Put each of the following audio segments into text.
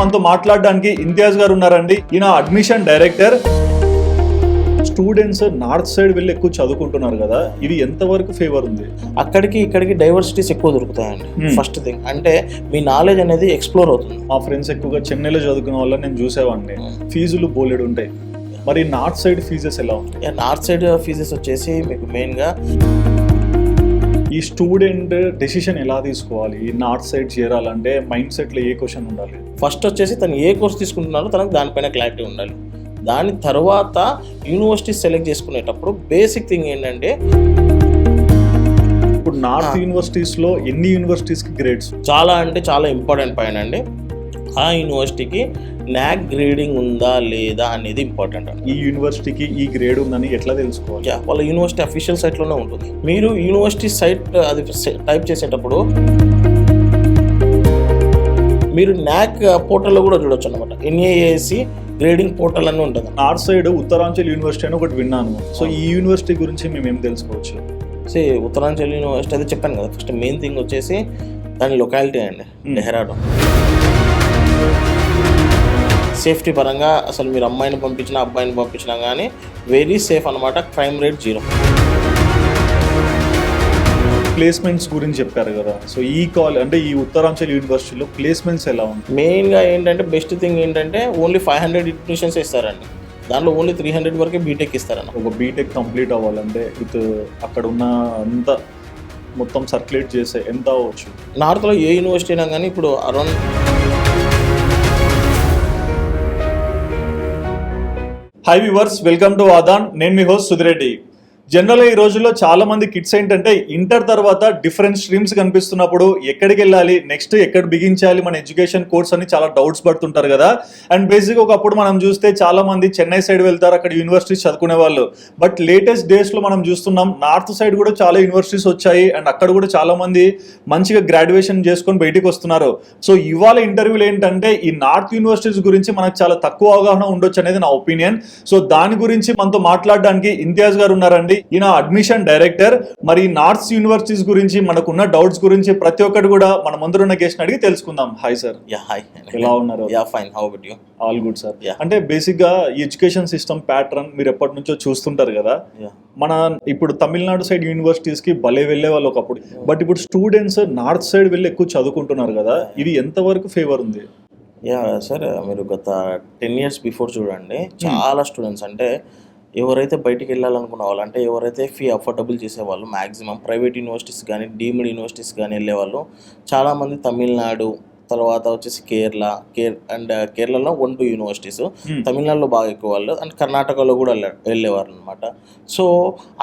మనతో మాట్లాడడానికి ఇంతియాజ్ గారు ఉన్నారండి. ఈయన admission director students north side వెళ్ళి ఎక్కువ చదువుకుంటున్నారు కదా. ఇది ఎంతవరకు ఫేవర్ ఉంది? అక్కడికి ఇక్కడికి డైవర్సిటీస్ ఎక్కువ దొరుకుతాయండి. Hmm. ఫస్ట్ థింగ్ అంటే మీ నాలెడ్జ్ అనేది ఎక్స్ప్లోర్ అవుతుంది. మా ఫ్రెండ్స్ ఎక్కువగా చెన్నైలో చదువుకునే వల్ల నేను చూసేవాడిని. ఫీజులు బోలెడు ఉంటాయి. మరి నార్త్ సైడ్ ఫీజెస్ ఎలా ఉంటాయి నార్త్ సైడ్ ఫీజెస్ వచ్చేసి మీకు మెయిన్గా ఈ స్టూడెంట్ డెసిషన్ ఎలా తీసుకోవాలి? ఈ నార్త్ సైడ్ చేరాలంటే మైండ్ సెట్లో ఏ క్వశ్చన్ ఉండాలి? ఫస్ట్ వచ్చేసి తను ఏ కోర్స్ తీసుకుంటున్నారో తనకు దానిపైన క్లారిటీ ఉండాలి. దాని తర్వాత యూనివర్సిటీ సెలెక్ట్ చేసుకునేటప్పుడు బేసిక్ థింగ్ ఏంటంటే ఇప్పుడు నార్త్ ఆ. యూనివర్సిటీస్లో ఎన్ని యూనివర్సిటీస్కి గ్రేడ్స్ చాలా అంటే చాలా ఇంపార్టెంట్ పాయింట్ అండి. ఆ యూనివర్సిటీకి నాక్ గ్రేడింగ్ ఉందా లేదా అనేది ఇంపార్టెంట్ ఈ యూనివర్సిటీకి ఈ గ్రేడ్ ఉందని ఎట్లా తెలుసుకోవాలి? వాళ్ళ యూనివర్సిటీ అఫీషియల్ సైట్లోనే ఉంటుంది. మీరు యూనివర్సిటీ సైట్ అది టైప్ చేసేటప్పుడు మీరు నాక్ పోర్టల్లో కూడా చూడొచ్చు అనమాట ఎన్ఏఏసి గ్రేడింగ్ పోర్టల్ అని ఉంటుంది. నార్త్ సైడ్ ఉత్తరాంచల్ యూనివర్సిటీ అని ఒకటి విన్నాను సో ఈ యూనివర్సిటీ గురించి మేము ఏం తెలుసుకోవచ్చు? సే ఉత్తరాంచల్ యూనివర్సిటీ అయితే చెప్పాను కదా. ఫస్ట్ మెయిన్ థింగ్ వచ్చేసి దాని లొకాలిటీ అండి Hmm. డెహ్రాడూన్ సేఫ్టీ పరంగా అసలు మీరు అమ్మాయిని పంపించినా అబ్బాయిని పంపించినా కానీ వెరీ సేఫ్ అనమాట క్రైమ్ రేట్ జీరో ప్లేస్మెంట్స్ గురించి చెప్పారు కదా. సో ఈ కాల్ అంటే ఈ ఉత్తరాంచల్ యూనివర్సిటీలో ప్లేస్మెంట్స్ ఎలా ఉంటాయి? మెయిన్గా ఏంటంటే బెస్ట్ థింగ్ ఏంటంటే ఓన్లీ ఫైవ్ హండ్రెడ్ అడ్మిషన్స్ ఇస్తారండి. దాంట్లో ఓన్లీ త్రీ హండ్రెడ్ వరకే బీటెక్ ఇస్తారన్న ఒక బీటెక్ కంప్లీట్ అవ్వాలంటే విత్ అక్కడ ఉన్న అంత మొత్తం సర్క్యులేట్ చేసే ఎంత అవ్వచ్చు? నార్త్లో ఏ యూనివర్సిటీ అయినా కానీ ఇప్పుడు around hi viewers welcome to Aadan నేను మీ హోస్ట్ సుధిరెడ్డి జనరల్గా ఈ రోజుల్లో చాలా మంది కిడ్స్ ఏంటంటే ఇంటర్ తర్వాత డిఫరెంట్ స్ట్రీమ్స్ కనిపిస్తున్నప్పుడు ఎక్కడికి వెళ్ళాలి నెక్స్ట్ ఎక్కడ బిగించాలి మన ఎడ్యుకేషన్ కోర్స్ అని చాలా డౌట్స్ పడుతుంటారు కదా. అండ్ బేసిక్ ఒకప్పుడు మనం చూస్తే చాలా మంది చెన్నై సైడ్ వెళ్తారు అక్కడ యూనివర్సిటీస్ చదువుకునే వాళ్ళు. బట్ లేటెస్ట్ డేస్లో మనం చూస్తున్నాం నార్త్ సైడ్ కూడా చాలా యూనివర్సిటీస్ వచ్చాయి. అండ్ అక్కడ కూడా చాలా మంది మంచిగా గ్రాడ్యుయేషన్ చేసుకొని బయటికి వస్తున్నారు. సో ఇవాళ ఇంటర్వ్యూలు ఏంటంటే ఈ నార్త్ యూనివర్సిటీస్ గురించి మనకు చాలా తక్కువ అవగాహన ఉండొచ్చు అనేది నా ఒపీనియన్ సో దాని గురించి మనతో మాట్లాడడానికి ఇంతియాజ్ గారు ఉన్నారండి. ఈయన అడ్మిషన్ డైరెక్టర్. మరి నార్త్ యూనివర్సిటీస్ గురించి మనకున్న డౌట్స్ గురించి ప్రతి ఒక్కటి కూడా మన ముందర ఉన్న గెస్ట్ అడిగి తెలుసుకుందాం. హాయ్ సార్ యా హాయ్ ఎలా ఉన్నారు? Yeah fine how you all good sir. అంటే బేసిక్గా ఈ ఎడ్యుకేషన్ సిస్టమ్ ప్యాటర్న్ మీరు ఎప్పటి నుంచో చూస్తుంటారు కదా. మన ఇప్పుడు తమిళనాడు సైడ్ యూనివర్సిటీస్కి భలే వెళ్ళే వాళ్ళు ఒకప్పుడు. బట్ ఇప్పుడు స్టూడెంట్స్ నార్త్ సైడ్ వెళ్ళి ఎక్కువ చదువుకుంటున్నారు కదా. ఇది ఎంతవరకు ఫేవర్ ఉంది? యా సార్ మీరు గత టెన్ ఇయర్స్ బిఫోర్ చూడండి చాలా స్టూడెంట్స్ అంటే ఎవరైతే బయటికి వెళ్ళాలనుకున్న వాళ్ళు అంటే ఎవరైతే ఫీ అఫోర్డబుల్ చేసేవాళ్ళు మ్యాక్సిమం ప్రైవేట్ యూనివర్సిటీస్ కానీ డీమ్డ్ యూనివర్సిటీస్ కానీ వెళ్ళేవాళ్ళు చాలామంది తమిళనాడు తర్వాత వచ్చేసి కేరళ కేర్ అండ్ కేరళలో వన్ టూ యూనివర్సిటీస్ Hmm. తమిళనాడులో బాగా ఎక్కువ వాళ్ళు అండ్ కర్ణాటకలో కూడా వెళ్ళే- వెళ్ళేవారు అనమాట సో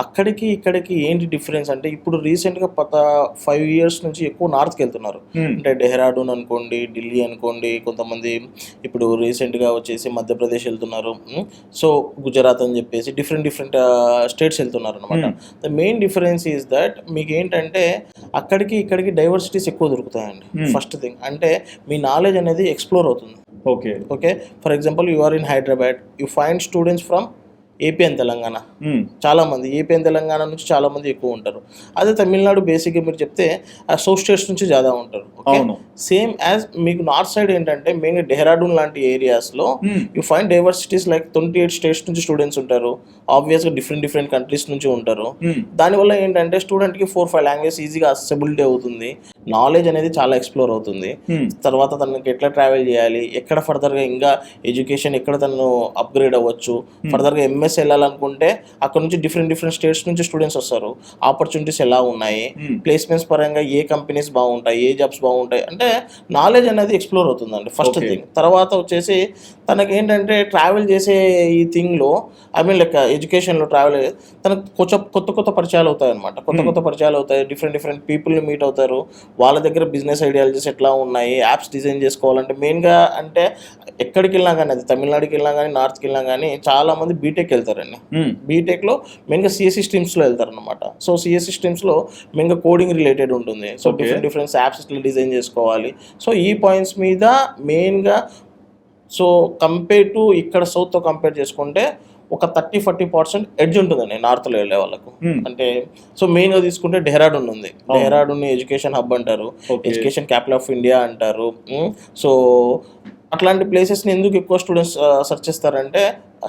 అక్కడికి ఇక్కడికి ఏంటి డిఫరెన్స్ అంటే ఇప్పుడు రీసెంట్గా గత ఫైవ్ ఇయర్స్ నుంచి ఎక్కువ నార్త్కి వెళ్తున్నారు Hmm. అంటే డెహ్రాడూన్ అనుకోండి ఢిల్లీ అనుకోండి కొంతమంది ఇప్పుడు రీసెంట్గా వచ్చేసి మధ్యప్రదేశ్ వెళ్తున్నారు ఉమ్, సో గుజరాత్ అని చెప్పేసి డిఫరెంట్ డిఫరెంట్ స్టేట్స్ వెళ్తున్నారు అనమాట Hmm. The main difference is that మీకు ఏంటంటే అక్కడికి ఇక్కడికి డైవర్సిటీస్ ఎక్కువ దొరుకుతాయండి Hmm. ఫస్ట్ థింగ్ అంటే మీ నాలెడ్జ్ అనేది ఎక్స్ప్లోర్ అవుతుంది. Okay okay for example you are in Hyderabad you find students from AP and Telangana. Hmm. చాలా మంది ఏపీ అండ్ తెలంగాణ నుంచి చాలా మంది ఎక్కువ ఉంటారు. అదే తమిళనాడు బేసిక్గా మీరు చెప్తే ఆ సౌత్ స్టేట్స్ నుంచి జాదా ఉంటారు సేమ్ యాజ్ మీకు నార్త్ సైడ్ ఏంటంటే మెయిన్గా డెహ్రాడూన్ లాంటి ఏరియాస్లో Hmm. You find diversities like twenty eight states నుంచి స్టూడెంట్స్ ఉంటారు. ఆబ్వియస్గా డిఫరెంట్ డిఫరెంట్ కంట్రీస్ నుంచి ఉంటారు. దానివల్ల ఏంటంటే స్టూడెంట్కి ఫోర్ ఫైవ్ లాంగ్వేజ్ ఈజీగా అసెసిబిలిటీ అవుతుంది. నాలెడ్జ్ అనేది చాలా ఎక్స్ప్లోర్ అవుతుంది. తర్వాత తనకి ఎట్లా ట్రావెల్ చేయాలి ఎక్కడ ఫర్దర్గా ఇంకా ఎడ్యుకేషన్ ఎక్కడ తను అప్గ్రేడ్ అవ్వచ్చు ఫర్దర్గా ఎంఎస్ వెళ్ళాలనుకుంటే అక్కడ నుంచి డిఫరెంట్ డిఫరెంట్ స్టేట్స్ నుంచి స్టూడెంట్స్ వస్తారు. ఆపర్చునిటీస్ ఎలా ఉన్నాయి? Hmm. ప్లేస్మెంట్స్ పరంగా ఏ కంపెనీస్ బాగుంటాయి? ఏ జాబ్స్ బాగుంటాయి? అంటే నాలెడ్జ్ అనేది ఎక్స్ప్లోర్ అవుతుందండి. ఫస్ట్. థింగ్ తర్వాత వచ్చేసి తనకి ఏంటంటే ట్రావెల్ చేసే ఈ థింగ్లో ఐ మీన్ లైక్ ఎడ్యుకేషన్లో ట్రావెల్ తనకు కొత్త కొత్త కొత్త పరిచయాలు అవుతాయి అనమాట కొత్త కొత్త పరిచయాలు అవుతాయి. డిఫరెంట్ డిఫరెంట్ పీపుల్ని మీట్ అవుతారు. వాళ్ళ దగ్గర బిజినెస్ ఐడియాలజీస్ ఎట్లా ఉన్నాయి? యాప్స్ డిజైన్ చేసుకోవాలంటే మెయిన్గా అంటే ఎక్కడికి వెళ్ళినా కానీ అది తమిళనాడుకి వెళ్ళినా కానీ నార్త్కి వెళ్ళినా కానీ చాలామంది బీటెక్ వెళ్తారండి. బీటెక్లో మెయిన్గా సిఎస్సి స్ట్రీమ్స్లో వెళ్తారనమాట సో సిఎస్సి స్ట్రీమ్స్లో మెయిన్గా కోడింగ్ రిలేటెడ్ ఉంటుంది. సో. డిఫరెంట్ డిఫరెంట్ యాప్స్ ఇట్లా డిజైన్ చేసుకోవాలి. సో ఈ పాయింట్స్ మీద మెయిన్గా సో కంపేర్ టు ఇక్కడ సౌత్తో కంపేర్ చేసుకుంటే ఒక థర్టీ ఫార్టీ పర్సెంట్ ఎడ్జ్ ఉంటుందండి నార్త్లో వెళ్ళే వాళ్ళకు. అంటే సో మెయిన్గా తీసుకుంటే డెహ్రాడూన్ ఉంది. డెహ్రాడూన్ ఎడ్యుకేషన్ హబ్ అంటారు. ఎడ్యుకేషన్ క్యాపిటల్ ఆఫ్ ఇండియా అంటారు. సో అట్లాంటి ప్లేసెస్ని ఎందుకు ఎక్కువ స్టూడెంట్స్ సెర్చ్ చేస్తారంటే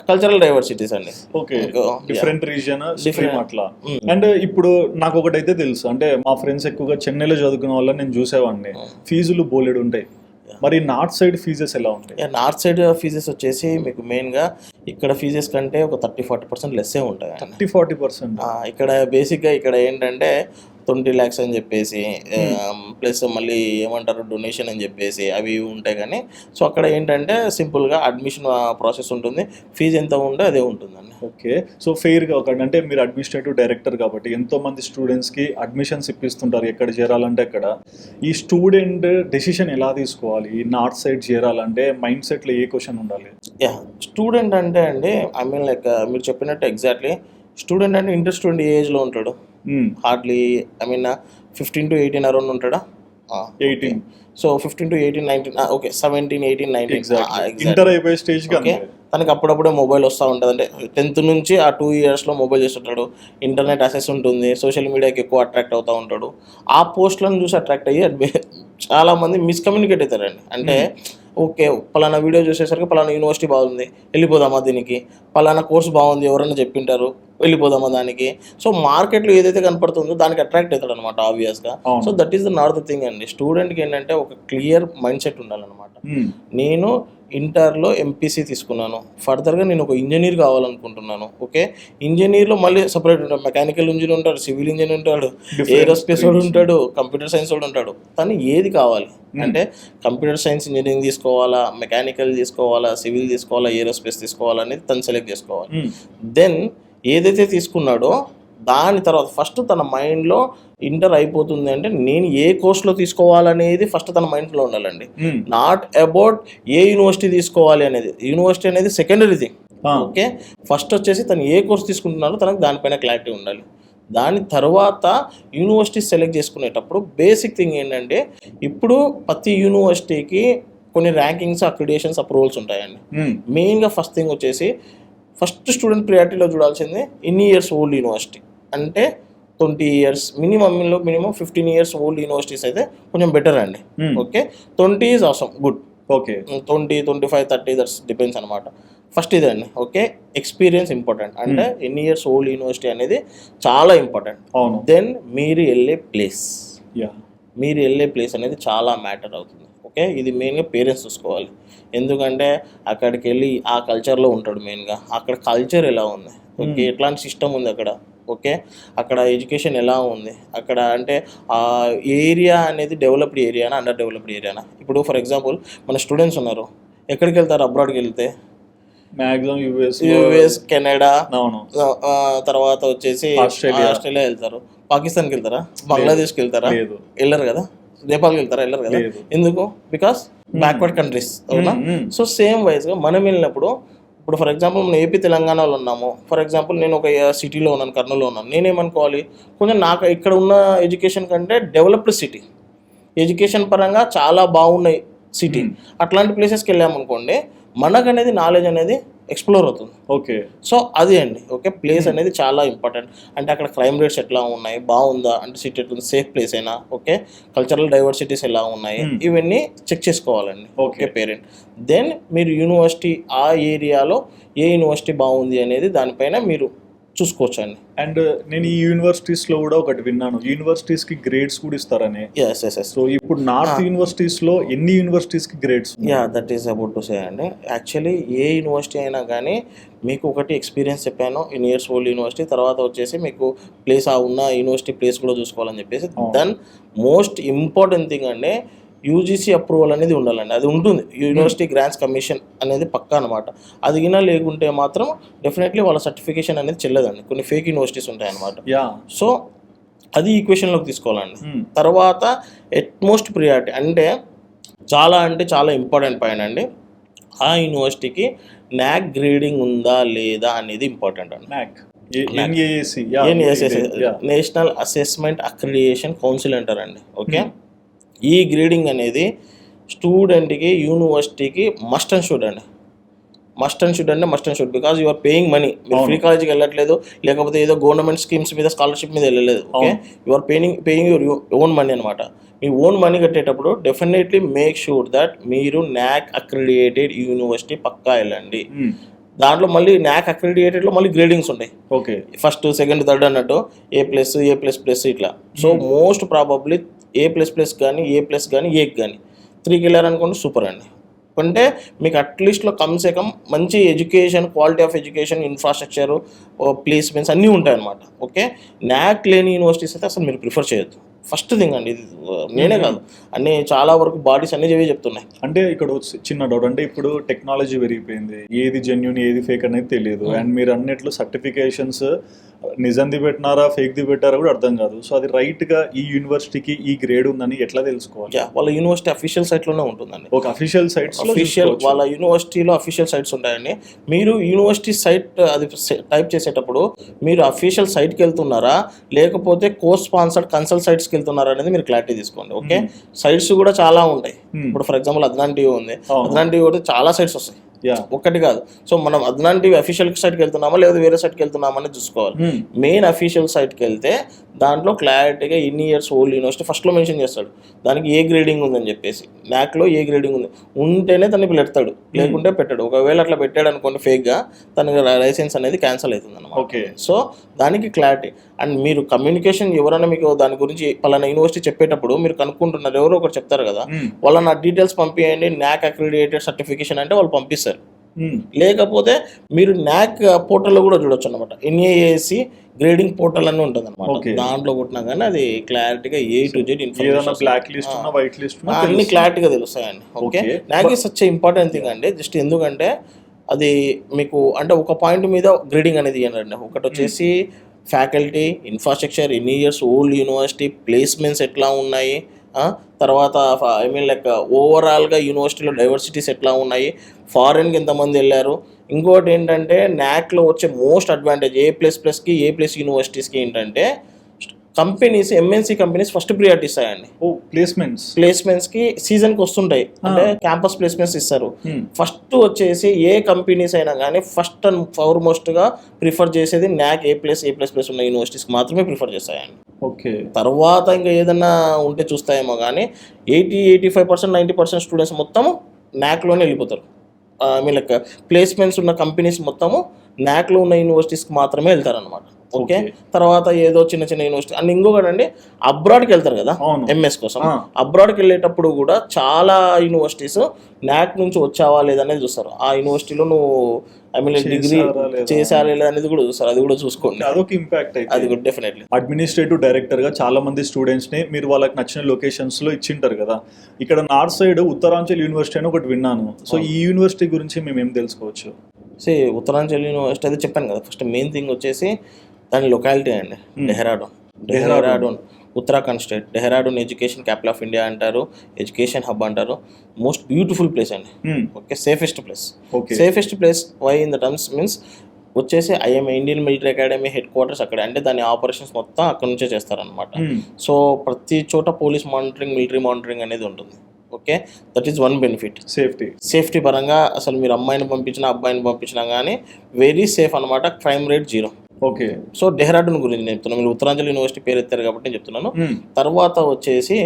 కల్చరల్ డైవర్సిటీస్ అండి. Okay. Different region stream Different. అట్లా. అండ్ ఇప్పుడు నాకు ఒకటైతే తెలుసు. అంటే మా ఫ్రెండ్స్ ఎక్కువగా చెన్నైలో చదువుకునే వాళ్ళ నేను చూసేవాడిని. ఫీజులు బోలెడు ఉంటాయి. మరి నార్త్ సైడ్ ఫీజెస్ ఎలా ఉంటాయి? నార్త్ సైడ్ ఫీజెస్ వచ్చేసి మీకు మెయిన్గా ఇక్కడ ఫీజెస్ కంటే ఒక థర్టీ ఫార్టీ పర్సెంట్ లెస్సే ఉంటాయి థర్టీ ఫార్టీ పర్సెంట్. ఇక్కడ బేసిక్గా ఇక్కడ ఏంటంటే ట్వంటీ ల్యాక్స్ అని చెప్పేసి ప్లస్ మళ్ళీ ఏమంటారు డొనేషన్ అని చెప్పేసి అవి ఉంటాయి కానీ సో అక్కడ ఏంటంటే సింపుల్గా అడ్మిషన్ ప్రాసెస్ ఉంటుంది. ఫీజు ఎంత ఉందో అదే ఉంటుందండి. ఓకే. సో ఫెయిర్గా ఒక అంటే మీరు అడ్మినిస్ట్రేటివ్ డైరెక్టర్ కాబట్టి ఎంతో మంది స్టూడెంట్స్కి అడ్మిషన్స్ ఇప్పిస్తుంటారు ఎక్కడ చేరాలంటే అక్కడ. ఈ స్టూడెంట్ డెసిషన్ ఎలా తీసుకోవాలి? ఈ నార్త్ సైడ్ చేరాలంటే మైండ్ సెట్లో ఏ క్వశ్చన్ ఉండాలి? యా స్టూడెంట్ అంటే అండి ఐ మీన్ లైక్ మీరు చెప్పినట్టు ఎగ్జాక్ట్లీ స్టూడెంట్ అంటే ఇంటర్ స్టూడెంట్ ఏ ఏజ్లో ఉంటాడు. Hardly I mean fifteen to eighteen around ఉంటాడా? Eighteen so fifteen to eighteen nineteen okay seventeen eighteen nineteen inter అయిపోయే స్టేజ్ ఓకే తనకి అప్పుడప్పుడే మొబైల్ వస్తూ ఉంటుంది. అంటే టెన్త్ నుంచి ఆ టూ ఇయర్స్లో మొబైల్ చేస్తుంటాడు. ఇంటర్నెట్ యాక్సెస్ ఉంటుంది. సోషల్ మీడియాకి ఎక్కువ అట్రాక్ట్ అవుతూ ఉంటాడు. ఆ పోస్ట్లను చూసి అట్రాక్ట్ అయ్యి అది చాలా మంది మిస్కమ్యూనికేట్ అవుతారండి. అంటే ఓకే పలానా వీడియో చూసేసరికి పలానా యూనివర్సిటీ బాగుంది వెళ్ళిపోదామా దీనికి? పలానా కోర్స్ బాగుంది ఎవరైనా చెప్పింటారు వెళ్ళిపోదామా దానికి? సో మార్కెట్లో ఏదైతే కనపడుతుందో దానికి అట్రాక్ట్ అవుతాడు అనమాట ఆబ్వియస్గా. So that is the north thing అండి. స్టూడెంట్కి ఏంటంటే ఒక క్లియర్ మైండ్ సెట్ ఉండాలన్నమాట. Hmm. నేను ఇంటర్లో ఎంపీసీ తీసుకున్నాను. ఫర్దర్గా నేను ఒక ఇంజనీర్ కావాలనుకుంటున్నాను. ఓకే? ఇంజనీర్లో మళ్ళీ సపరేట్ ఉంటాడు. మెకానికల్ ఇంజనీర్ ఉంటాడు సివిల్ ఇంజనీర్ ఉంటాడు ఏరోస్పేస్ వాడు. ఉంటాడు కంప్యూటర్ సైన్స్ వాడు ఉంటాడు. తను ఏది కావాలి? అంటే కంప్యూటర్ సైన్స్ ఇంజనీరింగ్ తీసుకోవాలా? మెకానికల్ తీసుకోవాలా? సివిల్ తీసుకోవాలా? ఏరోస్పేస్ తీసుకోవాలా? అనేది తను సెలెక్ట్ చేసుకోవాలి. Hmm. దెన్ ఏదైతే తీసుకున్నాడో దాని తర్వాత ఫస్ట్ తన మైండ్లో ఇంటర్ అయిపోతుంది అంటే నేను ఏ కోర్స్లో తీసుకోవాలనేది ఫస్ట్ తన మైండ్లో ఉండాలండి. Hmm. నాట్ అబౌట్ ఏ యూనివర్సిటీ తీసుకోవాలి అనేది. యూనివర్సిటీ అనేది సెకండరీ థింగ్. ఓకే ఫస్ట్ వచ్చేసి తను ఏ కోర్స్ తీసుకుంటున్నారో తనకు దానిపైన క్లారిటీ ఉండాలి. దాని తర్వాత యూనివర్సిటీ సెలెక్ట్ చేసుకునేటప్పుడు బేసిక్ థింగ్ ఏంటంటే ఇప్పుడు ప్రతి యూనివర్సిటీకి కొన్ని ర్యాంకింగ్స్ అక్రిడేషన్స్ అప్రూవల్స్ ఉంటాయండి. Hmm. మెయిన్గా ఫస్ట్ థింగ్ వచ్చేసి ఫస్ట్ స్టూడెంట్ ప్రియారిటీలో చూడాల్సింది ఇన్ని ఇయర్స్ ఓల్డ్ యూనివర్సిటీ అంటే twenty years మినిమంలో minimum fifteen years old universities అయితే కొంచెం బెటర్ అండి. Hmm. ఓకే ట్వంటీ ఈజ్ అవసరం good okay twenty twenty five thirty that's depends అనమాట ఫస్ట్ ఇదండి ఓకే ఎక్స్పీరియన్స్ ఇంపార్టెంట్ అంటే ఎన్ని ఇయర్స్ ఓల్డ్ యూనివర్సిటీ అనేది చాలా ఇంపార్టెంట్ దెన్ మీరు వెళ్ళే ప్లేస్ యా మీరు వెళ్ళే ప్లేస్ అనేది చాలా మ్యాటర్ అవుతుంది. ఓకే? ఇది మెయిన్గా పేరెంట్స్ చూసుకోవాలి. ఎందుకంటే అక్కడికి వెళ్ళి ఆ కల్చర్లో ఉంటాడు మెయిన్గా అక్కడ కల్చర్ ఎలా ఉంది? ఓకే? ఎట్లాంటి సిస్టమ్ ఉంది అక్కడ? ఓకే? అక్కడ ఎడ్యుకేషన్ ఎలా ఉంది? అక్కడ అంటే ఆ ఏరియా అనేది డెవలప్డ్ ఏరియానా అండర్ డెవలప్డ్ ఏరియానా ఇప్పుడు ఫర్ ఎగ్జాంపుల్ మన స్టూడెంట్స్ ఉన్నారు. ఎక్కడికి వెళ్తారు అబ్రాడ్కి వెళ్తే? మాక్సిమం యుఎస్ యుఎస్ కెనడా తర్వాత వచ్చేసి ఆస్ట్రేలియా. ఆస్ట్రేలియా వెళ్తారు. పాకిస్తాన్కి వెళ్తారా? బంగ్లాదేశ్కి వెళ్తారా? లేదు. వెళ్ళరు కదా? నేపాల్కి వెళ్తారా? వెళ్ళరు కదా. ఎందుకు? బికాస్ బ్యాక్వర్డ్ కంట్రీస్ అవునా? Hmm, hmm. సో సేమ్ వైజ్గా మనం వెళ్ళినప్పుడు ఇప్పుడు ఫర్ ఎగ్జాంపుల్ మనం ఏపీ తెలంగాణలో ఉన్నాము. ఫర్ ఎగ్జాంపుల్ నేను ఒక సిటీలో ఉన్నాను కర్నూలులో ఉన్నాను. నేనేమనుకోవాలి? కొంచెం నాకు ఇక్కడ ఉన్న ఎడ్యుకేషన్ కంటే డెవలప్డ్ సిటీ ఎడ్యుకేషన్ పరంగా చాలా బాగున్నాయి సిటీ అట్లాంటి ప్లేసెస్కి వెళ్ళామనుకోండి మనకు అనేది నాలెడ్జ్ అనేది ఎక్స్ప్లోర్ అవుతుంది. ఓకే. సో అది అండి. ఓకే ప్లేస్ అనేది చాలా ఇంపార్టెంట్. అంటే అక్కడ క్రైమ్ రేట్స్ ఎట్లా ఉన్నాయి బాగుందా అంటే సిటీ ఎట్లా సేఫ్ ప్లేస్ అయినా ఓకే కల్చరల్ డైవర్సిటీస్ ఎలా ఉన్నాయి ఇవన్నీ చెక్ చేసుకోవాలండి. Okay parent. దెన్ మీరు యూనివర్సిటీ ఆ ఏరియాలో ఏ యూనివర్సిటీ బాగుంది అనేది దానిపైన మీరు చూసుకోవచ్చు అండి అండ్ నేను ఈ యూనివర్సిటీస్లో కూడా ఒకటి విన్నాను. యూనివర్సిటీస్కి గ్రేడ్స్ కూడా ఇస్తారని. ఎస్ ఎస్ ఎస్ సో ఇప్పుడు నార్త్ యూనివర్సిటీస్లో ఎన్ని యూనివర్సిటీస్కి grades yeah that is about to say అండి. యాక్చువల్లీ ఏ యూనివర్సిటీ అయినా కానీ మీకు ఒకటి ఎక్స్పీరియన్స్ చెప్పాను. ఇన్ ఇయర్స్ ఓల్డ్ యూనివర్సిటీ తర్వాత వచ్చేసి మీకు ప్లేస్ ఆ ఉన్న యూనివర్సిటీ ప్లేస్ కూడా చూసుకోవాలని చెప్పేసి. దెన్ మోస్ట్ ఇంపార్టెంట్ థింగ్ అండి యూజీసీ అప్రూవల్ అనేది ఉండాలండి. అది ఉంటుంది. యూనివర్సిటీ గ్రాంట్స్ కమిషన్ అనేది పక్కా అనమాట అది గినా లేకుంటే మాత్రం డెఫినెట్లీ వాళ్ళ సర్టిఫికేషన్ అనేది చెల్లదండి. కొన్ని ఫేక్ యూనివర్సిటీస్ ఉంటాయి అనమాట యా. సో అది ఈక్వేషన్లోకి తీసుకోవాలండి. తర్వాత ఎట్మోస్ట్ ప్రియారిటీ అంటే చాలా అంటే చాలా ఇంపార్టెంట్ పాయింట్ అండి. ఆ యూనివర్సిటీకి నాక్ గ్రేడింగ్ ఉందా లేదా అనేది ఇంపార్టెంట్ అండి. NAAC national assessment accreditation council అంటారండి. ఓకే? ఈ గ్రేడింగ్ అనేది స్టూడెంట్కి యూనివర్సిటీకి మస్ట్ అండ్ షుడ్ అండి. మస్ట్ అండ్ షుడ్ అంటే must and should because you are paying money మీరు. ఫ్రీ కాలేజ్కి వెళ్ళట్లేదు లేకపోతే ఏదో గవర్నమెంట్ స్కీమ్స్ మీద స్కాలర్షిప్ మీద వెళ్ళలేదు okay you are paying paying your own money అనమాట మీ ఓన్ మనీ కట్టేటప్పుడు డెఫినెట్లీ మేక్ షూర్ దట్ మీరు న్యాక్ అక్రిడియేటెడ్ యూనివర్సిటీ పక్కా వెళ్ళండి. మ్మ్. దాంట్లో మళ్ళీ న్యాక్ అక్రిడియేటెడ్లో మళ్ళీ గ్రేడింగ్స్ ఉంటాయి. ఓకే ఫస్ట్ సెకండ్ థర్డ్ అన్నట్టు A plus A plus plus ఇట్లా. So most probably A plus plus కానీ ఏ ప్లస్ కానీ ఏకి కానీ. త్రీకి వెళ్ళారనుకోండి సూపర్ అండి. అంటే మీకు అట్లీస్ట్లో కమ్సే కమ్ మంచి education quality of education infrastructure placements అన్నీ ఉంటాయన్నమాట. ఓకే న్యాక్ లేని యూనివర్సిటీస్ అయితే అసలు మీరు ప్రిఫర్ చేయొద్దు. ఫస్ట్ థింగ్ అండి ఇది. నేనే కాదు. అన్ని చాలా వరకు బాడీస్ అన్ని ఇవే చెప్తున్నాయి. అంటే ఇక్కడ చిన్న డౌట్ అంటే ఇప్పుడు టెక్నాలజీ పెరిగిపోయింది. ఏది జెన్యున్ ఏది ఫేక్ అనేది తెలియదు. అండ్ మీరు అన్నిట్లో సర్టిఫికేషన్స్ నిజంది పెట్టినారా ఫేక్ ది పెట్టారా కూడా అర్థం కాదు. సో అది రైట్గా ఈ యూనివర్సిటీకి ఈ గ్రేడ్ ఉందని ఎట్లా తెలుసుకోవాలి? వాళ్ళ యూనివర్సిటీ అఫీషియల్ సైట్లోనే ఉంటుందండి. ఒక అఫీషియల్ సైట్స్ అఫీషియల్ వాళ్ళ యూనివర్సిటీలో అఫీషియల్ సైట్స్ ఉంటాయండి. మీరు యూనివర్సిటీ సైట్ అది టైప్ చేసేటప్పుడు మీరు అఫీషియల్ సైట్కి వెళ్తున్నారా? లేకపోతే కోర్స్ స్పాన్సర్డ్ కన్సల్ట్ సైట్స్కి వెళ్తున్నారా అనేది మీరు క్లారిటీ తీసుకోండి ఓకే సైట్స్ కూడా చాలా ఉంటాయి. ఇప్పుడు ఫర్ ఎగ్జాంపుల్ అద్నాన్ టీవీ ఉంది. అవును. అద్నాన్ టీవీ కూడా చాలా సైట్స్ వస్తాయి. ఒక్కటి కాదు. సో మనం అద్నాన్ టీవీ అఫీషియల్ సైట్కి వెళ్తున్నామా లేదా వేరే సైట్కి వెళ్తున్నామా అనేది చూసుకోవాలి. మెయిన్ అఫీషియల్ సైట్కి వెళ్తే దాంట్లో క్లారిటీగా ఎన్ని ఇయర్స్ ఓల్డ్ యూనివర్సిటీ ఫస్ట్లో మెన్షన్ చేస్తాడు. దానికి ఏ గ్రేడింగ్ ఉందని చెప్పేసి. న్యాక్లో ఏ గ్రేడింగ్ ఉంది? ఉంటేనే తనకి పెడతాడు. లేకుంటే పెట్టాడు. ఒకవేళ అట్లా పెట్టాడు అనుకోండి ఫేక్గా తనకి లైసెన్స్ అనేది క్యాన్సిల్ అవుతుంది అనమాట ఓకే సో దానికి క్లారిటీ అండ్ మీరు కమ్యూనికేషన్ ఎవరైనా మీకు దాని గురించి పలానా యూనివర్సిటీ చెప్పేటప్పుడు మీరు కనుక్కుంటున్నారు. ఎవరో ఒకరు చెప్తారు కదా. వాళ్ళ నా డీటెయిల్స్ పంపించండి న్యాక్ అక్రిడియేటెడ్ సర్టిఫికేషన్ అంటే వాళ్ళు పంపిస్తారు. లేకపోతే మీరు న్యాక్ పోర్టల్లో కూడా చూడొచ్చు అనమాట ఎన్ఏఏసి గ్రేడింగ్ పోర్టల్ అని ఉంటుంది అనమాట. దాంట్లో కొట్టినా కానీ అది క్లారిటీగా A to Z information black list white list అన్ని క్లారిటీగా తెలుస్తాయండి. Okay. NAAC is such important thing అండి. జస్ట్ ఎందుకంటే అది మీకు అంటే ఒక పాయింట్ మీద గ్రేడింగ్ అనేది ఇవ్వండి ఒకటి వచ్చేసి ఫ్యాకల్టీ ఇన్ఫ్రాస్ట్రక్చర్ ఎన్ని ఇయర్స్ ఓల్డ్ యూనివర్సిటీ ప్లేస్మెంట్స్ ఎట్లా ఉన్నాయి? తర్వాత ఐ మీన్ లైక్ ఓవరాల్గా యూనివర్సిటీలో డైవర్సిటీస్ ఎట్లా ఉన్నాయి? ఫారెన్కి ఎంతమంది వెళ్ళారు? ఇంకోటి ఏంటంటే న్యాక్లో వచ్చే మోస్ట్ అడ్వాంటేజ్ ఏ ప్లస్ ప్లస్కి ఏ ప్లస్ యూనివర్సిటీస్కి ఏంటంటే companies MNC companies first priority ఇస్తాయండి ఓ ప్లేస్మెంట్స్ ప్లేస్మెంట్స్కి సీజన్కి వస్తుంటాయి. అంటే క్యాంపస్ ప్లేస్మెంట్స్ ఇస్తారు. ఫస్ట్ వచ్చేసి ఏ కంపెనీస్ అయినా కానీ ఫస్ట్ అండ్ ఫార్మోస్ట్గా ప్రిఫర్ చేసేది NAAC A plus A plus plus ఉన్న యూనివర్సిటీస్ మాత్రమే ప్రిఫర్ చేస్తాయండి. ఓకే. తర్వాత ఇంకా ఏదన్నా ఉంటే చూస్తాయేమో కానీ eighty eighty five percent ninety percent students మొత్తము న్యాక్లోనే వెళ్ళిపోతారు. ఐ మీన్ లైక్ ప్లేస్మెంట్స్ ఉన్న కంపెనీస్ మొత్తము న్యాక్లో ఉన్న యూనివర్సిటీస్కి మాత్రమే వెళ్తారనమాట ఓకే. తర్వాత ఏదో చిన్న చిన్న యూనివర్సిటీ. అండ్ ఇంకొకటి అండి అబ్రాడ్కి వెళ్తారు కదా. ఎంఎస్ కోసం. అబ్రాడ్కి వెళ్ళేటప్పుడు కూడా చాలా యూనివర్సిటీస్ న్యాక్ నుంచి వచ్చావా లేదనేది చూస్తారు. ఆ యూనివర్సిటీలో నువ్వు ఐ మీన్ డిగ్రీ చేశారా అనేది కూడా చూస్తారు. అది కూడా చూసుకోండి. అదొక ఇంపాక్ట్ అయితే. అది కూడా డెఫినెట్లీ అడ్మినిస్ట్రేటివ్ డైరెక్టర్గా చాలా మంది స్టూడెంట్స్ని మీరు వాళ్ళకి నచ్చిన లొకేషన్స్లో ఇచ్చింటారు కదా. ఇక్కడ నార్త్ సైడ్ ఉత్తరాంచల్ యూనివర్సిటీ అని ఒకటి విన్నాను. సో ఈ యూనివర్సిటీ గురించి మేము ఏం తెలుసుకోవచ్చు? సే ఉత్తరాంచల్ యూనివర్సిటీ అది చెప్పాను కదా. ఫస్ట్ మెయిన్ థింగ్ వచ్చేసి దాని లొకాలిటీ అండి Dehradun Dehradun Uttarakhand state Dehradun education capital of India అంటారు. ఎడ్యుకేషన్ హబ్ అంటారు. మోస్ట్ బ్యూటిఫుల్ ప్లేస్ అండి. Okay safest place okay safest place why in the terms means వచ్చేసి IMA Indian military academy headquarters అక్కడ. అంటే దాని operations మొత్తం అక్కడ నుంచే చేస్తారనమాట సో ప్రతి చోట పోలీస్ మానిటరింగ్ మిలిటరీ మానిటరింగ్ అనేది ఉంటుంది. Okay that is one benefit safety safety పరంగా అసలు మీరు అమ్మాయిని పంపించినా అబ్బాయిని పంపించినా కానీ వెరీ సేఫ్ అనమాట crime rate zero okay. So Dehradun గురించి నేను చెప్తున్నాను మీరు ఉత్తరాంచల్ యూనివర్సిటీ పేరు ఎత్తారు కాబట్టి నేను చెప్తున్నాను. తర్వాత వచ్చేసి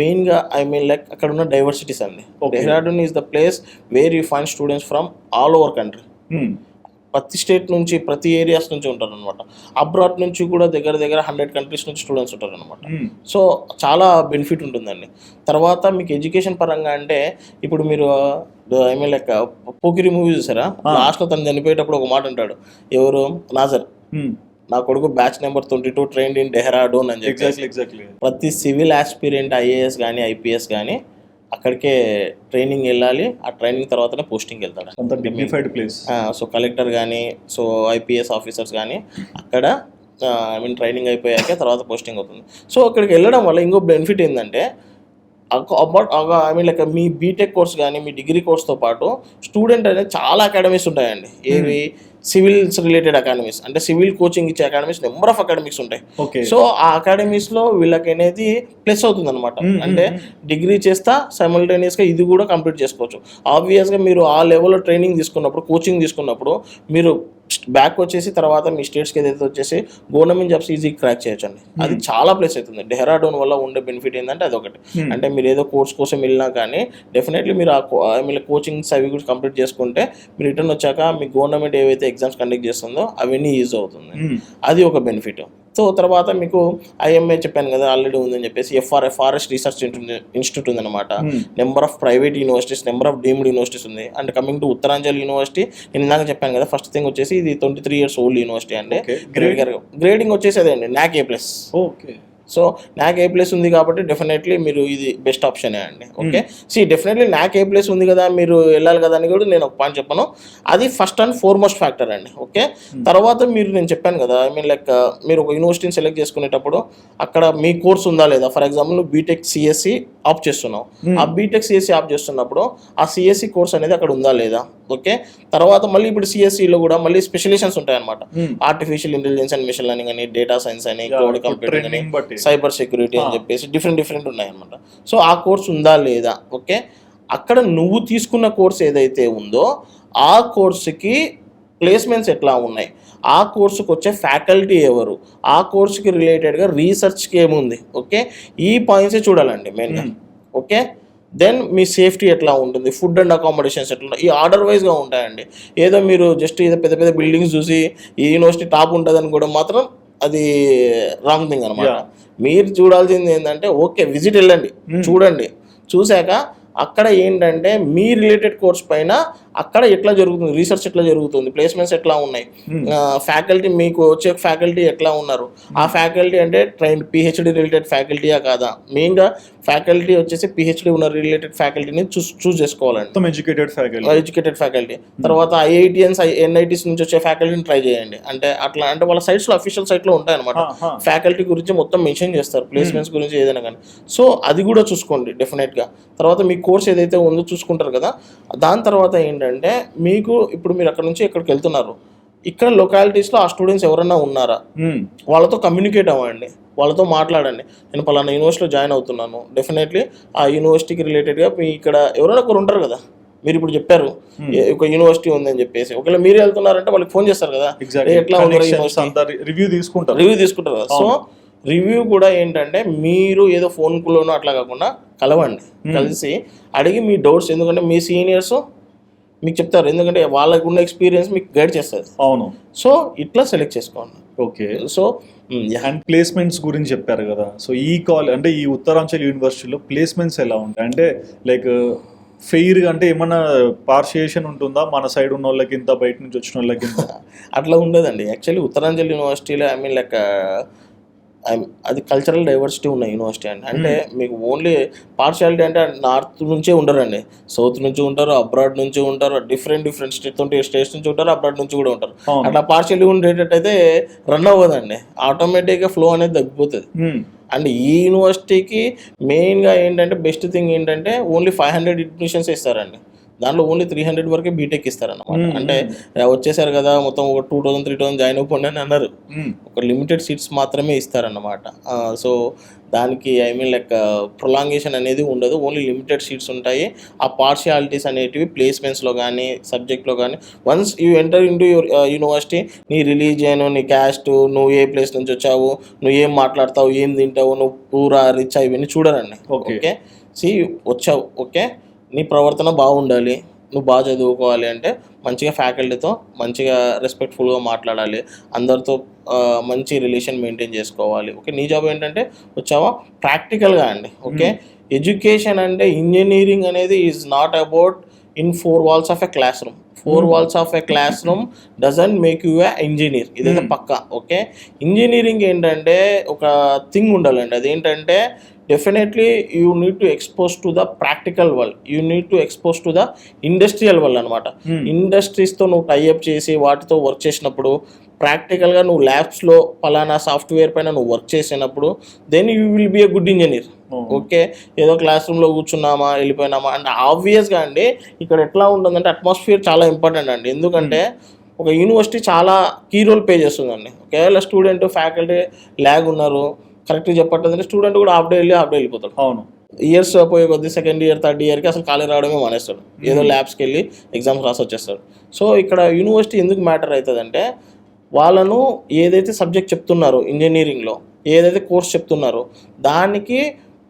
మెయిన్గా ఐ మీన్ లైక్ అక్కడ ఉన్న డైవర్సిటీస్ అండి. Dehradun is the place where you find students from all over country. ప్రతి స్టేట్ నుంచి ప్రతి ఏరియాస్ నుంచి ఉంటారు అనమాట అబ్రాడ్ నుంచి కూడా దగ్గర దగ్గర హండ్రెడ్ కంట్రీస్ నుంచి స్టూడెంట్స్ ఉంటారు అనమాట సో చాలా బెనిఫిట్ ఉంటుందండి. తర్వాత మీకు ఎడ్యుకేషన్ పరంగా అంటే ఇప్పుడు మీరు I mean like Pokiri movie చూసారా? లాస్ట్లో తను చనిపోయేటప్పుడు ఒక మాట అంటాడు. ఎవరు? నాజర్. నా కొడుకు batch number twenty two train in Dehradun అని చెప్పి ఎగ్జాక్ట్లీ ప్రతి సివిల్ ఆస్పిరెంట్ ఐఏఎస్ కానీ ఐపీఎస్ కానీ అక్కడికే ట్రైనింగ్ వెళ్ళాలి. ఆ ట్రైనింగ్ తర్వాతనే పోస్టింగ్ వెళ్తాడు ప్లేస్ సో కలెక్టర్ కానీ సో ఐపీఎస్ ఆఫీసర్స్ కానీ అక్కడ ఐ మీన్ ట్రైనింగ్ అయిపోయాక తర్వాత పోస్టింగ్ అవుతుంది. సో అక్కడికి వెళ్ళడం వల్ల ఇంకో బెనిఫిట్ ఏంటంటే అబౌట్ ఐ మీన్ లైక్ మీ బీటెక్ కోర్స్ కానీ మీ డిగ్రీ కోర్స్తో పాటు స్టూడెంట్ అనేది చాలా అకాడమీస్ ఉంటాయండి. ఏవి? సివిల్స్ రిలేటెడ్ అకాడమీస్ అంటే సివిల్ కోచింగ్ ఇచ్చే అకాడమీస్ నెంబర్ ఆఫ్ అకాడమీస్ ఉంటాయి. ఓకే సో ఆ అకాడమీస్లో వీళ్ళకి అనేది ప్లస్ అవుతుంది అనమాట మ్మ్, అంటే డిగ్రీ చేస్తా సైమల్టేనియస్గా ఇది కూడా కంప్లీట్ చేసుకోవచ్చు. ఆబ్వియస్గా మీరు ఆ లెవెల్లో ట్రైనింగ్ తీసుకున్నప్పుడు కోచింగ్ తీసుకున్నప్పుడు మీరు బ్యాక్ వచ్చేసి తర్వాత మీ స్టేట్స్కి ఏదైతే వచ్చేసి గవర్నమెంట్ జాబ్స్ ఈజీ క్రాక్ చేయొచ్చు అండి అది చాలా ప్లస్ అవుతుంది. డెహ్రాడూన్ వల్ల ఉండే బెనిఫిట్ ఏంటంటే అదొకటి. అంటే మీరు ఏదో కోర్స్ కోసం వెళ్ళినా కానీ డెఫినెట్లీ మీరు ఆ మీన్ కోచింగ్స్ అవి కూడా కంప్లీట్ చేసుకుంటే మీరు రిటర్న్ వచ్చాక మీ గవర్నమెంట్ ఏవైతే ఎగ్జామ్స్ కండక్ట్ చేస్తుందో అవన్నీ యూజ్ అవుతుంది. అది ఒక బెనిఫిట్. సో తర్వాత మీకు ఐఎంఏ చెప్పాను కదా ఆల్రెడీ ఉందని చెప్పేసి ఎఫ్ఆర్ ఎఫ్ఆర్ఎస్ రీసెర్చ్ ఇన్స్టిట్యూట్ ఉందన్నమాట. Number of private universities number of deemed universities ఉంది. And coming to Uttaranchal university నేను ఇందాక చెప్పాను కదా ఫస్ట్ థింగ్ వచ్చేసి ఇది twenty three years old university అండి. గ్రేడింగ్ వచ్చేసి అదే అండి నాక్ ఏ ప్లస్ ఓకే సో నాక్ ఏ ప్లేస్ ఉంది కాబట్టి డెఫినెట్లీ మీరు ఇది బెస్ట్ ఆప్షనే అండి. Okay see definitely NAAC A place ఉంది కదా మీరు వెళ్ళాలి కదా అని కూడా నేను ఒక పాయింట్ చెప్పాను. అది ఫస్ట్ అండ్ ఫోర్మోస్ట్ ఫ్యాక్టర్ అండి. ఓకే తర్వాత మీరు నేను చెప్పాను కదా ఐ మీన్ లైక్ మీరు ఒక యూనివర్సిటీని సెలెక్ట్ చేసుకునేటప్పుడు అక్కడ మీ కోర్స్ ఉందా లేదా? ఫర్ ఎగ్జాంపుల్ బీటెక్ సిఎస్సి ఆప్ చేస్తున్నావు. ఆ బీటెక్ సిఎస్సి ఆప్ చేస్తున్నప్పుడు ఆ సిఎస్సి కోర్స్ అనేది అక్కడ ఉందా లేదా? ఓకే తర్వాత మళ్ళీ ఇప్పుడు సిఎస్సిలో కూడా మళ్ళీ స్పెషలైజేషన్స్ ఉంటాయి అనమాట artificial intelligence and machine learning అని డేటా సైన్స్ అని కోడ్ కంప్యూటింగ్ అని. సైబర్ సెక్యూరిటీ అని చెప్పేసి డిఫరెంట్ డిఫరెంట్ ఉన్నాయి అనమాట సో ఆ కోర్స్ ఉందా లేదా? ఓకే? అక్కడ నువ్వు తీసుకున్న కోర్స్ ఏదైతే ఉందో ఆ కోర్సుకి ప్లేస్మెంట్స్ ఎట్లా ఉన్నాయి? ఆ కోర్సుకి వచ్చే ఫ్యాకల్టీ ఎవరు? ఆ కోర్సుకి రిలేటెడ్గా రీసెర్చ్కి ఏముంది? ఓకే? ఈ పాయింట్సే చూడాలండి మెయిన్గా. ఓకే? దెన్ మీ సేఫ్టీ ఎట్లా ఉంటుంది? ఫుడ్ అండ్ అకామిడేషన్స్ ఎట్లా ఈ ఆర్డర్ వైజ్గా ఉంటాయండి. ఏదో మీరు జస్ట్ ఏదో పెద్ద పెద్ద బిల్డింగ్స్ చూసి ఈ యూనివర్సిటీ టాప్ ఉంటుందని కూడా మాత్రం అది రాంగ్ థింగ్ అనమాట. మీరు చూడాల్సింది ఏంటంటే ఓకే విజిట్ వెళ్ళండి చూడండి. చూశాక అక్కడ ఏంటంటే మీ రిలేటెడ్ కోర్స్ పైన అక్కడ ఎట్లా జరుగుతుంది? రీసెర్చ్ ఎట్లా జరుగుతుంది? ప్లేస్మెంట్స్ ఎట్లా ఉన్నాయి? ఫ్యాకల్టీ మీకు వచ్చే ఫ్యాకల్టీ ఎట్లా ఉన్నారు? ఆ ఫ్యాకల్టీ అంటే ట్రైన్ పిహెచ్డి రిలేటెడ్ ఫ్యాకల్టీయా కాదా? మెయిన్గా ఫ్యాకల్టీ వచ్చేసి పిహెచ్డి ఉన్న రిలేటెడ్ ఫ్యాకల్టీని చూస్ చూస్ చేసుకోవాలండి. ఎడ్యుకేటెడ్ ఫ్యాకల్టీ ఎడ్యుకేటెడ్ ఫ్యాకల్టీ తర్వాత ఐఐటిఎన్స్ ఎన్ఐటీస్ నుంచి వచ్చే ఫ్యాకల్టీని ట్రై చేయండి. అంటే అట్లా అంటే వాళ్ళ సైట్స్లో అఫీషియల్ సైట్లో ఉంటాయన్నమాట. ఫ్యాకల్టీ గురించి మొత్తం మెన్షన్ చేస్తారు ప్లేస్మెంట్స్ గురించి ఏదైనా కానీ. సో అది కూడా చూసుకోండి డెఫినెట్గా తర్వాత మీ కోర్స్ ఏదైతే ఉందో చూసుకుంటారు కదా? దాని తర్వాత ఏంటంటే మీకు ఇప్పుడు మీరు అక్కడ నుంచి ఎక్కడికి వెళ్తున్నారు ఇక్కడ లొకాలిటీస్లో ఆ స్టూడెంట్స్ ఎవరైనా ఉన్నారా? వాళ్ళతో కమ్యూనికేట్ అవ్వండి వాళ్ళతో మాట్లాడండి. నేను పలానా యూనివర్సిటీలో జాయిన్ అవుతున్నాను. డెఫినెట్లీ ఆ యూనివర్సిటీకి రిలేటెడ్గా మీ ఇక్కడ ఎవరైనా ఒకరు ఉంటారు కదా? మీరు ఇప్పుడు చెప్పారు ఒక యూనివర్సిటీ ఉందని చెప్పేసి. ఒకవేళ మీరు వెళ్తున్నారంటే వాళ్ళకి ఫోన్ చేస్తారు కదా? ఎట్లా ఉంది రివ్యూ తీసుకుంటారు. రివ్యూ తీసుకుంటారు కదా? సో రివ్యూ కూడా ఏంటంటే మీరు ఏదో ఫోన్లోనో అట్లా కాకుండా కలవండి. కలిసి అడిగి మీ డౌట్స్ ఎందుకంటే మీ సీనియర్స్ మీకు చెప్తారు. ఎందుకంటే వాళ్ళకు ఉన్న ఎక్స్పీరియన్స్ మీకు గైడ్ చేస్తుంది. అవును. సో ఇట్లా సెలెక్ట్ చేసుకోండి. Okay. So yeah. And placements గురించి చెప్పారు కదా. సో ఈ కాల్ అంటే ఈ ఉత్తరాంచల్ యూనివర్సిటీలో ప్లేస్మెంట్స్ ఎలా ఉంటాయి? అంటే లైక్ ఫెయిర్ అంటే ఏమన్నా పార్షియేషన్ ఉంటుందా? మన సైడ్ ఉన్న వాళ్ళకి ఇంత బయట నుంచి వచ్చిన వాళ్ళకి అట్లా ఉండదండి. యాక్చువల్లీ ఉత్తరాంచల్ యూనివర్సిటీలో ఐ మీన్ లైక్ అది కల్చరల్ డైవర్సిటీ ఉన్న యూనివర్సిటీ అండి. అంటే మీకు ఓన్లీ పార్షియాలిటీ అంటే నార్త్ నుంచే ఉండరండి. సౌత్ నుంచి ఉంటారు అబ్రాడ్ నుంచి ఉంటారు డిఫరెంట్ డిఫరెంట్ స్టేట్ ఉంటే స్టేట్స్ నుంచి ఉంటారు అబ్రాడ్ నుంచి కూడా ఉంటారు. అట్లా పార్షియల్ ఉండేటట్టయితే రన్ అవ్వదండి. ఆటోమేటిక్గా ఫ్లో అనేది తగ్గిపోతుంది. Hmm. అండ్ ఈ యూనివర్సిటీకి మెయిన్గా ఏంటంటే బెస్ట్ థింగ్ ఏంటంటే ఓన్లీ ఫైవ్ హండ్రెడ్ అడ్మిషన్స్ ఇస్తారండి. దాంట్లో ఓన్లీ త్రీ హండ్రెడ్ వరకే బీటెక్ ఇస్తారన్నమాట. అంటే వచ్చేసారు కదా మొత్తం ఒక two thousand three thousand join అయిపోండి అని అన్నారు. ఒక లిమిటెడ్ సీట్స్ మాత్రమే ఇస్తారన్నమాట. సో దానికి ఐ మీన్ లైక్ ప్రొలాంగేషన్ అనేది ఉండదు. ఓన్లీ లిమిటెడ్ సీట్స్ ఉంటాయి. ఆ పార్షియాలిటీస్ అనేటివి ప్లేస్మెంట్స్లో కానీ సబ్జెక్ట్లో కానీ once you enter into your university నీ రిలీజియన్ నీ క్యాస్ట్ నువ్వు ఏ ప్లేస్ నుంచి వచ్చావు నువ్వు ఏం మాట్లాడతావు ఏం తింటావు నువ్వు పూరా రిచ్ ఇవన్నీ చూడరండి. ఓకే సి వచ్చావు. ఓకే నీ ప్రవర్తన బాగుండాలి నువ్వు బాగా చదువుకోవాలి అంటే మంచిగా ఫ్యాకల్టీతో మంచిగా రెస్పెక్ట్ఫుల్గా మాట్లాడాలి. అందరితో మంచి రిలేషన్ మెయింటైన్ చేసుకోవాలి. ఓకే నీ జాబ్ ఏంటంటే వచ్చావా? ప్రాక్టికల్గా అండి. ఓకే ఎడ్యుకేషన్ అంటే ఇంజనీరింగ్ అనేది is not about in four walls of a classroom four walls of a classroom doesn't make you a engineer ఇదైతే పక్క. ఓకే ఇంజనీరింగ్ ఏంటంటే ఒక థింగ్ ఉండాలండి. అదేంటంటే definitely you need to expose to the practical world you need to expose to the industrial world అనమాట ఇండస్ట్రీస్తో నువ్వు tie up చేసి వాటితో వర్క్ చేసినప్పుడు ప్రాక్టికల్గా నువ్వు ల్యాబ్స్లో పలానా సాఫ్ట్వేర్ పైన నువ్వు వర్క్ చేసినప్పుడు then you will be a good engineer. Okay ఏదో క్లాస్ రూమ్లో కూర్చున్నామా వెళ్ళిపోయినామా? అంటే ఆబ్వియస్గా అండి ఇక్కడ ఎట్లా ఉంటుందంటే అట్మాస్ఫియర్ చాలా ఇంపార్టెంట్ అండి. ఎందుకంటే ఒక యూనివర్సిటీ చాలా కీ రోల్ ప్లే చేస్తుందండి. ఒకవేళ స్టూడెంట్ ఫ్యాకల్టీ ల్యాగ్ ఉన్నారు. కరెక్ట్గా చెప్పట్లేదంటే స్టూడెంట్ కూడా హాఫ్ డే వెళ్ళి హాఫ్ డే వెళ్ళిపోతాడు. అవును. ఇయర్స్ పోయే కొద్ది సెకండ్ ఇయర్ థర్డ్ ఇయర్కి అసలు కాలేజ్ రావడమే మానేస్తాడు. ఏదో ల్యాబ్స్కి వెళ్ళి ఎగ్జామ్స్ రాసి వచ్చేస్తాడు సో ఇక్కడ యూనివర్సిటీ ఎందుకు మ్యాటర్ అవుతుందంటే వాళ్ళను ఏదైతే సబ్జెక్ట్ చెప్తున్నారో ఇంజనీరింగ్లో ఏదైతే కోర్స్ చెప్తున్నారో దానికి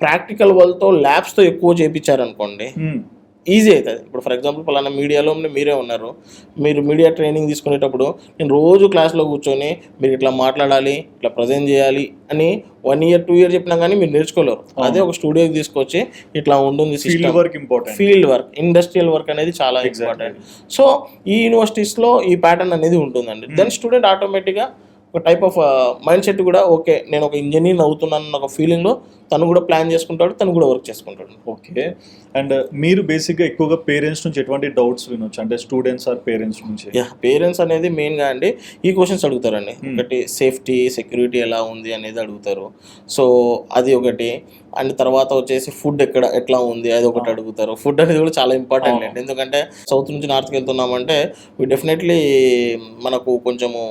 ప్రాక్టికల్ వాళ్ళతో ల్యాబ్స్తో ఎక్కువ చేయించారనుకోండి. ఈజీ అవుతుంది. ఇప్పుడు ఫర్ ఎగ్జాంపుల్ పలానా మీడియాలో మీరే ఉన్నారు. మీరు మీడియా ట్రైనింగ్ తీసుకునేటప్పుడు నేను రోజు క్లాస్లో కూర్చొని మీరు ఇట్లా మాట్లాడాలి ఇట్లా ప్రజెంట్ చేయాలి అని వన్ ఇయర్ టూ ఇయర్ చెప్పినా కానీ మీరు నేర్చుకోలేరు. అదే ఒక స్టూడియోకి తీసుకొచ్చి ఇట్లా ఉంటుంది field work important field work industrial work అనేది చాలా ఇంపార్టెంట్ సో ఈ యూనివర్సిటీస్లో ఈ ప్యాటర్న్ అనేది ఉంటుందండి. దెన్ స్టూడెంట్ ఆటోమేటిక్గా ఒక టైప్ ఆఫ్ మైండ్ సెట్ కూడా ఓకే నేను ఒక ఇంజనీర్ అవుతున్నాను అన్న ఒక ఫీలింగ్లో తను కూడా ప్లాన్ చేసుకుంటాడు తను కూడా వర్క్ చేసుకుంటాడు. ఓకే. అండ్ మీరు బేసిక్గా ఎక్కువగా పేరెంట్స్ నుంచి ఎటువంటి డౌట్స్ వినొచ్చు? అంటే స్టూడెంట్స్ ఆర్ పేరెంట్స్ నుంచి? యా పేరెంట్స్ అనేది మెయిన్గా అండి ఈ క్వశ్చన్స్ అడుగుతారండి. ఒకటి సేఫ్టీ సెక్యూరిటీ ఎలా ఉంది అనేది అడుగుతారు. సో అది ఒకటి. అండ్ తర్వాత వచ్చేసి ఫుడ్ ఎక్కడ ఎట్లా ఉంది అది ఒకటి అడుగుతారు. ఫుడ్ అనేది కూడా చాలా ఇంపార్టెంట్ అండి. ఎందుకంటే సౌత్ నుంచి నార్త్కి వెళ్తున్నామంటే డెఫినెట్లీ మనకు కొంచెము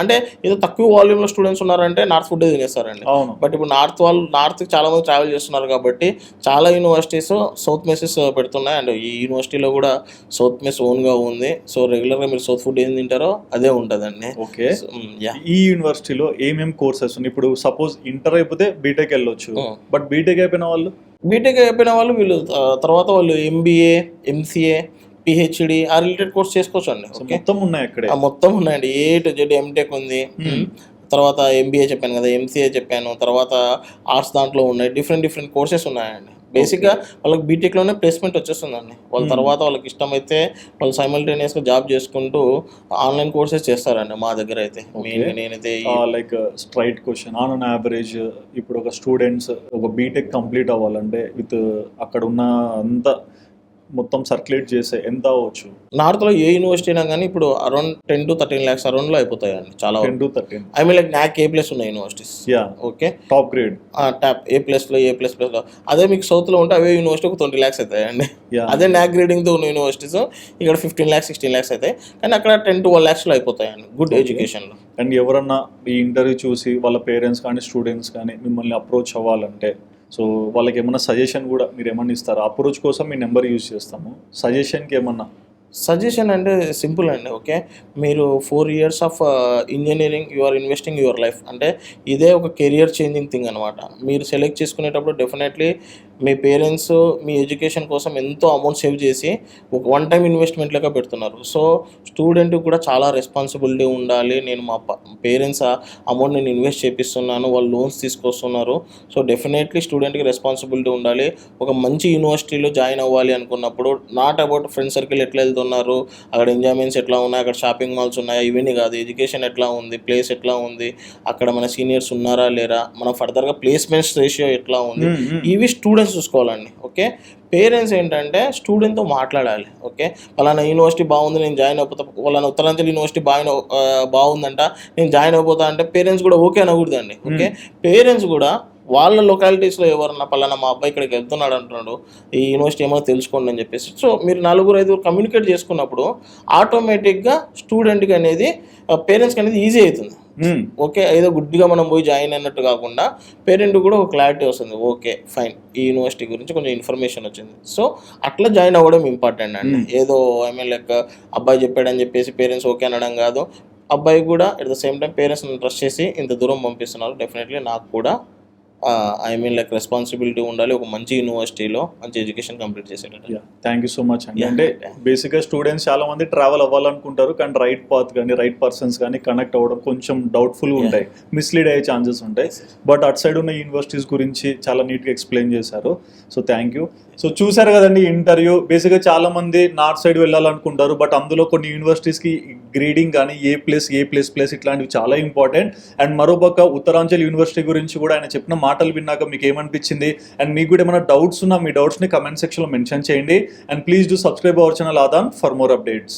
అంటే ఏదో తక్కువ వాల్యూమ్లో స్టూడెంట్స్ ఉన్నారంటే నార్త్ ఫుడ్ తినేస్తారండి. బట్ ఇప్పుడు నార్త్ వాళ్ళు నార్త్కి చాలా మంది ట్రావెల్ చేస్తున్నారు కాబట్టి చాలా యూనివర్సిటీస్ సౌత్ మెస్సెస్ పెడుతున్నాయి. అండ్ ఈ యూనివర్సిటీలో కూడా సౌత్ మెస్ ఓన్గా ఉంది. సో రెగ్యులర్గా మీరు సౌత్ ఫుడ్ ఏం తింటారో అదే ఉంటుందండి. ఓకే యా ఈ యూనివర్సిటీలో ఏమేం కోర్సెస్ ఉన్నాయి? ఇప్పుడు సపోజ్ ఇంటర్ అయిపోతే బీటెక్ వెళ్ళొచ్చు. Hmm. బట్ బీటెక్ అయిపోయిన వాళ్ళు? బీటెక్ అయిపోయిన వాళ్ళు వీళ్ళు తర్వాత వాళ్ళు ఎంబీఏ ఎంసీఏ పిహెచ్డి ఆ రిలేటెడ్ కోర్స్ చేసుకోవచ్చు అండి. మొత్తం ఉన్నాయి అక్కడే. మొత్తం ఉన్నాయండి. ఏ టు జెడ్ ఎంటెక్ ఉంది. తర్వాత ఎంబీఏ చెప్పాను కదా ఎంసీఏ చెప్పాను తర్వాత ఆర్ట్స్ దాంట్లో ఉన్నాయి డిఫరెంట్ డిఫరెంట్ కోర్సెస్ ఉన్నాయండి. బేసిక్గా వాళ్ళకి బీటెక్లోనే ప్లేస్మెంట్ వచ్చేస్తుందండి. వాళ్ళ తర్వాత వాళ్ళకి ఇష్టమైతే వాళ్ళు సైమల్టేనియస్గా జాబ్ చేసుకుంటూ ఆన్లైన్ కోర్సెస్ చేస్తారండి మా దగ్గర అయితే. నేనైతే like straight question on an average ఇప్పుడు ఒక స్టూడెంట్స్ ఒక బీటెక్ కంప్లీట్ అవ్వాలంటే విత్ అక్కడ ఉన్న అంత మొత్తం సర్క్యులేట్ చేసే ఎంత అవ్వచ్చు? నార్త్లో ఏ యూనివర్సిటీ అయినా కానీ ఇప్పుడు around ten to thirteen lakhs అరౌండ్లో అయిపోతాయండి చాలా ten to thirteen I mean like NAAC A plus ఉన్నాయి universities yeah okay top grade top A ప్లస్లో ఏ ప్లస్ ప్లస్లో అదే మీకు సౌత్లో ఉంటే అవే యూనివర్సిటీ ఒక ట్వంటీ ల్యాక్స్ అవుతాయండి. అదే నాక్ గ్రేడింగ్తో ఉన్న యూనివర్సిటీస్ ఇక్కడ ఫిఫ్టీన్ ల్యాక్స్ సిక్స్టీన్ ల్యాక్స్ అవుతాయి. కానీ అక్కడ టెన్ టు వన్ ల్యాక్స్లో అయిపోతాయండి గుడ్ ఎడ్యుకేషన్లో అండ్ ఎవరన్నా ఈ ఇంటర్వ్యూ చూసి వాళ్ళ పేరెంట్స్ కానీ స్టూడెంట్స్ కానీ మిమ్మల్ని అప్రోచ్ అవ్వాలంటే సో వాళ్ళకి ఏమన్నా సజెషన్ కూడా మీరు ఏమన్నా ఇస్తారా? అప్రోచ్ కోసం మీ నెంబర్ యూజ్ చేస్తాము. సజెషన్కి ఏమన్నా? సజెషన్ అంటే సింపుల్ అండి ఓకే మీరు four years of engineering you are investing your life అంటే ఇదే ఒక కెరియర్ చేంజింగ్ థింగ్ అనమాట మీరు సెలెక్ట్ చేసుకునేటప్పుడు డెఫినెట్లీ మీ పేరెంట్స్ మీ ఎడ్యుకేషన్ కోసం ఎంతో అమౌంట్ సేవ్ చేసి ఒక వన్ టైం ఇన్వెస్ట్మెంట్ లెక్క పెడుతున్నారు. సో స్టూడెంట్ కూడా చాలా రెస్పాన్సిబిలిటీ ఉండాలి. నేను మా పేరెంట్స్ అమౌంట్ నేను ఇన్వెస్ట్ చేపిస్తున్నాను. వాళ్ళు లోన్స్ తీసుకొస్తున్నారు. సో డెఫినెట్లీ స్టూడెంట్కి రెస్పాన్సిబిలిటీ ఉండాలి. ఒక మంచి యూనివర్సిటీలో జాయిన్ అవ్వాలి అనుకున్నప్పుడు నాట్ అబౌట్ ఫ్రెండ్ సర్కిల్ ఎట్లా వెళ్తున్నారు అక్కడ ఎంజాయ్మెంట్స్ ఎట్లా ఉన్నాయి అక్కడ షాపింగ్ మాల్స్ ఉన్నాయా ఇవన్నీ కాదు. ఎడ్యుకేషన్ ఎట్లా ఉంది ప్లేస్ ఎట్లా ఉంది అక్కడ మన సీనియర్స్ ఉన్నారా లేరా మన ఫర్దర్గా ప్లేస్మెంట్స్ రేషియో ఎట్లా ఉంది. ఇవి స్టూడెంట్స్ చూసుకోవాలండి ఓకే? పేరెంట్స్ ఏంటంటే స్టూడెంట్తో మాట్లాడాలి ఓకే? పలానా యూనివర్సిటీ బాగుంది నేను జాయిన్ అయిపోతా పలానా ఉత్తరాంచల్ యూనివర్సిటీ బాగా బాగుందంట నేను జాయిన్ అయిపోతా అంటే పేరెంట్స్ కూడా ఓకే అనకూడదండి ఓకే? పేరెంట్స్ కూడా వాళ్ళ లొకాలిటీస్లో ఎవరన్నా పలానా మా అబ్బాయి ఇక్కడికి వెళ్తున్నాడు అంటున్నాడు ఈ యూనివర్సిటీ ఏమైనా తెలుసుకోండి అని చెప్పేసి. సో మీరు నలుగురు ఐదుగురు కమ్యూనికేట్ చేసుకున్నప్పుడు ఆటోమేటిక్గా స్టూడెంట్కి అనేది పేరెంట్స్కి అనేది ఈజీ అవుతుంది. ఓకే ఏదో గుడ్డిగా మనం పోయి జాయిన్ అయినట్టు కాకుండా పేరెంట్ కూడా ఒక క్లారిటీ వస్తుంది. ఓకే ఫైన్ ఈ యూనివర్సిటీ గురించి కొంచెం ఇన్ఫర్మేషన్ వచ్చింది. సో అట్లా జాయిన్ అవ్వడం ఇంపార్టెంట్ అండి. ఏదో ఐ మీన్ లైక్ అబ్బాయి చెప్పాడని చెప్పేసి పేరెంట్స్ ఓకే అనడం కాదు. అబ్బాయి కూడా అట్ ద సేమ్ టైం పేరెంట్స్ని ట్రస్ట్ చేసి ఇంత దూరం పంపిస్తున్నారు. డెఫినెట్లీ నాకు కూడా ఐ మీన్ లైక్ రెస్పాన్సిబిలిటీ ఉండాలి ఒక మంచి యూనివర్సిటీలో మంచి ఎడ్యుకేషన్ కంప్లీట్ చేసేటట్టు. థ్యాంక్ యూ సో మచ్ అండి. అంటే బేసిక్గా స్టూడెంట్స్ చాలా మంది ట్రావెల్ అవ్వాలనుకుంటారు కానీ రైట్ పాత్ కానీ రైట్ పర్సన్స్ కానీ కనెక్ట్ అవ్వడం కొంచెం డౌట్ఫుల్ ఉంటాయి మిస్లీడ్ అయ్యే ఛాన్సెస్ ఉంటాయి. బట్ అటు సైడ్ ఉన్న యూనివర్సిటీస్ గురించి చాలా నీట్గా ఎక్స్ప్లెయిన్ చేశారు. సో థ్యాంక్ యూ సో చూసారు కదండి ఇంటర్వ్యూ. బేసిక్గా చాలా మంది నార్త్ సైడ్ వెళ్ళాలనుకుంటారు బట్ అందులో కొన్ని యూనివర్సిటీస్కి గ్రేడింగ్ కానీ A plus A plus plus ఇట్లాంటివి చాలా ఇంపార్టెంట్. అండ్ మరోపక్క ఉత్తరాంచల్ యూనివర్సిటీ గురించి కూడా ఆయన చెప్పిన మాటలు విన్నాక మీకు ఏమనిపించింది? అండ్ మీకు కూడా ఏమైనా డౌట్స్ ఉన్నా మీ డౌట్స్ని కమెంట్ సెక్షన్లో మెన్షన్ చేయండి. And please do subscribe our channel Aadhan for more updates